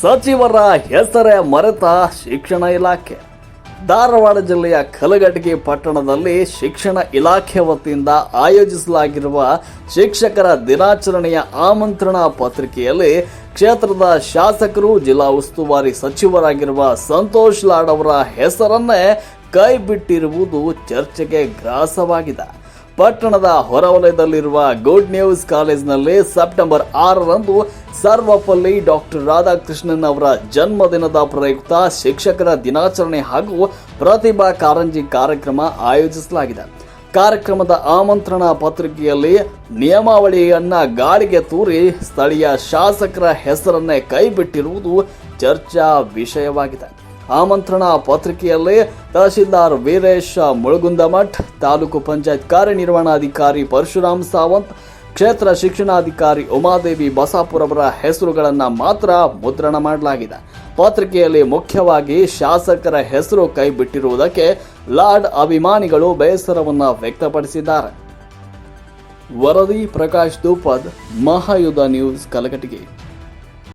ಸಚಿವರ ಹೆಸರೇ ಮರೆತ ಶಿಕ್ಷಣ ಇಲಾಖೆ. ಧಾರವಾಡ ಜಿಲ್ಲೆಯ ಕಲಘಟಗಿ ಪಟ್ಟಣದಲ್ಲಿ ಶಿಕ್ಷಣ ಇಲಾಖೆ ವತಿಯಿಂದ ಆಯೋಜಿಸಲಾಗಿರುವ ಶಿಕ್ಷಕರ ದಿನಾಚರಣೆಯ ಆಮಂತ್ರಣ ಪತ್ರಿಕೆಯಲ್ಲಿ ಕ್ಷೇತ್ರದ ಶಾಸಕರು, ಜಿಲ್ಲಾ ಉಸ್ತುವಾರಿ ಸಚಿವರಾಗಿರುವ ಸಂತೋಷ್ ಲಾಡ್ ಅವರ ಹೆಸರನ್ನೇ ಕೈಬಿಟ್ಟಿರುವುದು ಚರ್ಚೆಗೆ ಗ್ರಾಸವಾಗಿದೆ. ಪಟ್ಟಣದ ಹೊರವಲಯದಲ್ಲಿರುವ ಗುಡ್ ನ್ಯೂಸ್ ಕಾಲೇಜಿನಲ್ಲಿ ಸೆಪ್ಟೆಂಬರ್ ಆರರಂದು ಸರ್ವಪಲ್ಲಿ ಡಾಕ್ಟರ್ ರಾಧಾಕೃಷ್ಣನ್ ಅವರ ಜನ್ಮದಿನದ ಪ್ರಯುಕ್ತ ಶಿಕ್ಷಕರ ದಿನಾಚರಣೆ ಹಾಗೂ ಪ್ರತಿಭಾ ಕಾರಂಜಿ ಕಾರ್ಯಕ್ರಮ ಆಯೋಜಿಸಲಾಗಿದೆ. ಕಾರ್ಯಕ್ರಮದ ಆಮಂತ್ರಣ ಪತ್ರಿಕೆಯಲ್ಲಿ ನಿಯಮಾವಳಿಯನ್ನ ಗಾಳಿಗೆ ತೂರಿ ಸ್ಥಳೀಯ ಶಾಸಕರ ಹೆಸರನ್ನೇ ಕೈಬಿಟ್ಟಿರುವುದು ಚರ್ಚಾ ವಿಷಯವಾಗಿದೆ. ಆಮಂತ್ರಣ ಪತ್ರಿಕೆಯಲ್ಲಿ ತಹಶೀಲ್ದಾರ್ ವೀರೇಶ ಮುಳುಗುಂದಮಠ್, ತಾಲೂಕು ಪಂಚಾಯತ್ ಕಾರ್ಯನಿರ್ವಹಣಾಧಿಕಾರಿ ಪರಶುರಾಮ್ ಸಾವಂತ್ ಕ್ಷೇತ್ರ ಶಿಕ್ಷಣಾಧಿಕಾರಿ ಉಮಾದೇವಿ ಬಸಾಪುರವರ ಹೆಸರುಗಳನ್ನು ಮಾತ್ರ ಮುದ್ರಣ ಮಾಡಲಾಗಿದೆ. ಪತ್ರಿಕೆಯಲ್ಲಿ ಮುಖ್ಯವಾಗಿ ಶಾಸಕರ ಹೆಸರು ಕೈಬಿಟ್ಟಿರುವುದಕ್ಕೆ ಲಾರ್ಡ್ ಅಭಿಮಾನಿಗಳು ಬೇಸರವನ್ನು ವ್ಯಕ್ತಪಡಿಸಿದ್ದಾರೆ. ವರದಿ ಪ್ರಕಾಶ್ ದೂಪದ್ ಮಹಾಯುಧ ನ್ಯೂಸ್, ಕಲಘಟಗಿ.